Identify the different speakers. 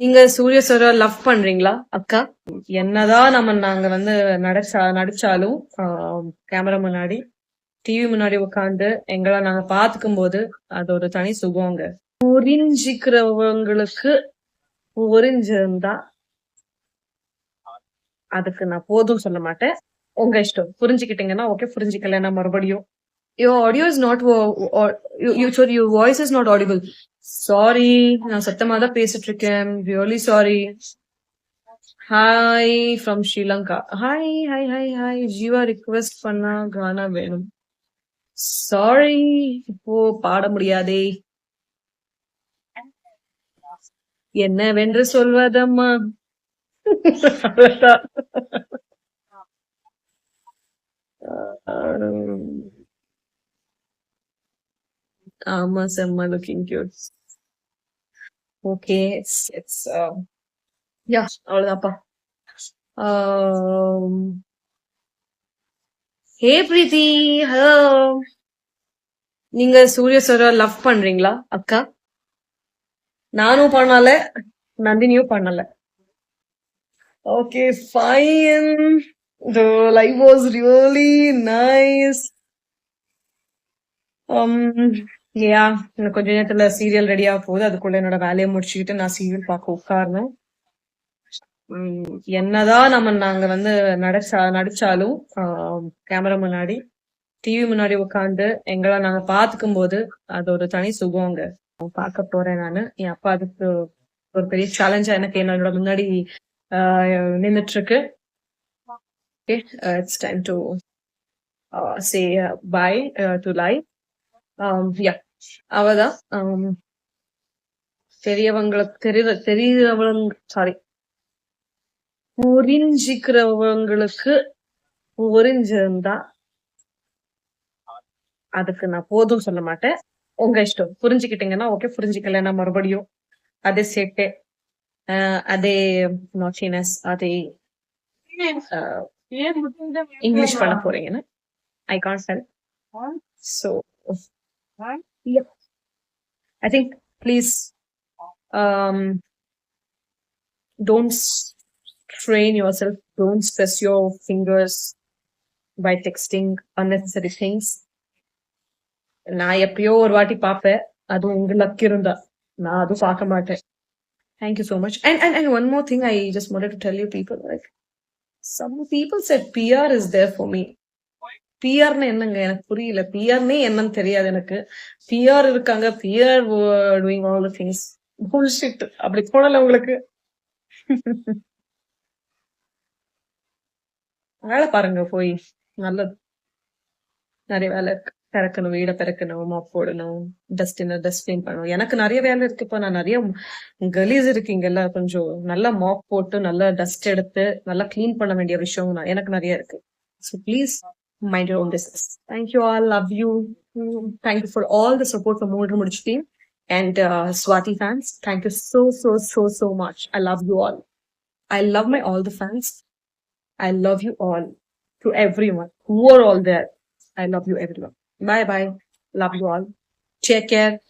Speaker 1: நீங்க சூரிய சார லவ் பண்றீங்களா அக்கா? என்னதான் நம்ம நாங்க வந்து நடிச்சா நடிச்சாலும் கேமரா முன்னாடி டிவி முன்னாடி உட்காந்து எங்களை நாங்க பாத்துக்கும் போது அது ஒரு தனி சுகங்க புரிஞ்சிக்கிறவங்களுக்கு புரிஞ்சிருந்தா அதுக்கு நான் போதும் சொல்ல மாட்டேன். உங்க இஷ்டம். புரிஞ்சுக்கிட்டீங்கன்னா ஓகே புரிஞ்சுக்கலன்னா மறுபடியும். Yo audio is not you or you voice is not audible sorry நான் சத்தமா தான் பேசிட்டு இருக்கேன் really sorry hi from Sri Lanka hi hi hi hi Jeeva request பண்ணா கானா வேணும். சாரி இப்போ பாட முடியாதே. என்னவென்று சொல்வதம்மா? ஆமா செம்ம looking cute okay it's it's yeah அவ்வளவுதான்ப்பா hey Preethi hello நீங்க சூரிய சார லவ் பண்றீங்களா அக்கா? நானும் பண்ணல நந்தினியும் பண்ணல. Okay fine the life was really nice. Um ஏயா இன்னும் கொஞ்ச நேரத்துல சீரியல் ரெடி ஆக போகுது. அதுக்குள்ள என்னோட வேலையை முடிச்சுக்கிட்டு நான் சீரியல் பார்க்க உட்கார்னேன் உம் என்னதான் நம்ம நாங்க வந்து நடிச்சா நடிச்சாலும் கேமரா முன்னாடி டிவி முன்னாடி உட்காந்து எங்களை நாங்க பாத்துக்கும் போது அது ஒரு தனி சுகங்க பார்க்க போறேன் நானு. என் அப்பா அதுக்கு ஒரு பெரிய சேலஞ்சா எனக்கு என்னோட முன்னாடி நின்றுட்டு இருக்கு okay it's time to say bye to life yeah. அவதான் பெரியவங்களுக்கு தெரிய தெரியறவங்க சாரி புரிஞ்சிக்கிறவங்களுக்கு புரிஞ்சிருந்தா அதுக்கு நான் போதும் சொல்ல மாட்டேன். உங்க இஷ்டம். புரிஞ்சுக்கிட்டீங்கன்னா ஓகே புரிஞ்சுக்கலன்னா மறுபடியும் அதே சேட்டை அதே நாட்டினஸ் அதே இங்கிலீஷ் பண்ண போறீங்கன்னு? I can tell so I think please don't strain yourself don't stress your fingers by texting unnecessary things நான் எப்பயோ ஒரு வாட்டி பார்ப்பேன் அதுவும் உங்க லக் இருந்தா நான் அதுவும் பார்க்க மாட்டேன் thank you so much and and and one more thing I just wanted to tell you people like some people said PR is there for me பிஆர்னு என்னங்க? எனக்கு புரியல. பிஆர்னே என்னன்னு தெரியாது எனக்கு. பிஆர் இருக்காங்க. PR doing all the things bullshit அப்படி போடல உங்களுக்கு. வேலை பாருங்க போய். நல்லது. நிறைய வேலை இருக்கு. பிறக்கணும் வீட பிறக்கணும் மாப் போடணும் டஸ்டின் டஸ்ட்பின் பண்ணணும். எனக்கு நிறைய வேலை இருக்கு. இப்போ நான் நிறைய கலீஸ் இருக்கீங்கல்ல கொஞ்சம் நல்லா மாப் போட்டு நல்லா டஸ்ட் எடுத்து நல்லா கிளீன் பண்ண வேண்டிய விஷயம் நான் எனக்கு நிறைய இருக்கு. So please mind your own business. Thank you all. Love you. Mm, thank you for all the support from Mood Muruj team and uh, Swati fans. Thank you so, so, so, so much. I love you all. I love my all the fans. I love you all to everyone who are all there. I love you everyone. Bye bye. Love you all. Take care.